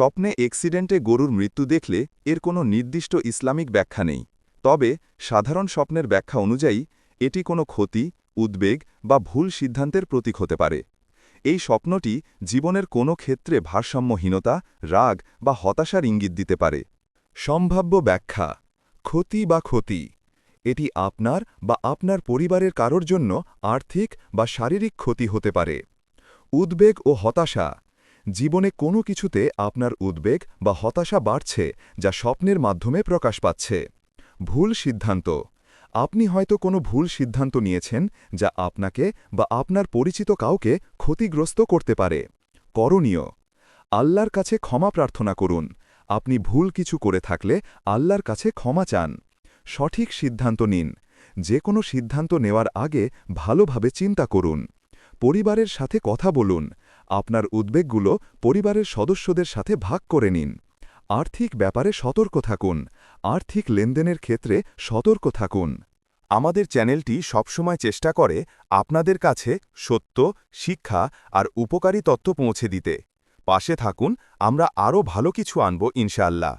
স্বপ্নে এক্সিডেন্টে গরুর মৃত্যু দেখলে এর কোনো নির্দিষ্ট ইসলামিক ব্যাখ্যা নেই। তবে, সাধারণ স্বপ্নের ব্যাখ্যা অনুযায়ী, এটি কোনো ক্ষতি, উদ্বেগ বা ভুল সিদ্ধান্তের প্রতীক হতে পারে। এই স্বপ্নটি জীবনের কোনো ক্ষেত্রে ভারসাম্যহীনতা, রাগ বা হতাশার ইঙ্গিত দিতে পারে। সম্ভাব্য ব্যাখ্যা, ক্ষতি বা ক্ষতি। এটি আপনার বা আপনার পরিবারের কারোর জন্য আর্থিক বা শারীরিক ক্ষতি হতে পারে। উদ্বেগ ও হতাশা জীবনে কোনো কিছুতে আপনার উদ্বেগ বা হতাশা বাড়ছে যা স্বপ্নের মাধ্যমে প্রকাশ পাচ্ছে। ভুল সিদ্ধান্ত। আপনি হয়তো কোনো ভুল সিদ্ধান্ত নিয়েছেন যা আপনাকে বা আপনার পরিচিত কাউকে ক্ষতিগ্রস্ত করতে পারে। করণীয়। আল্লাহর কাছে ক্ষমা প্রার্থনা করুন। আপনি ভুল কিছু করে থাকলে আল্লাহর কাছে ক্ষমা চান। সঠিক সিদ্ধান্ত নিন। যে কোনো সিদ্ধান্ত নেওয়ার আগে ভালোভাবে চিন্তা করুন। পরিবারের সাথে কথা বলুন। আপনার উদ্বেগগুলো পরিবারের সদস্যদের সাথে ভাগ করে নিন। আর্থিক ব্যাপারে সতর্ক থাকুন। আর্থিক লেনদেনের ক্ষেত্রে সতর্ক থাকুন। আমাদের চ্যানেলটি সবসময় চেষ্টা করে আপনাদের কাছে সত্য, শিক্ষা আর উপকারী তথ্য পৌঁছে দিতে। পাশে থাকুন, আমরা আরও ভালো কিছু আনব ইনশাআল্লাহ।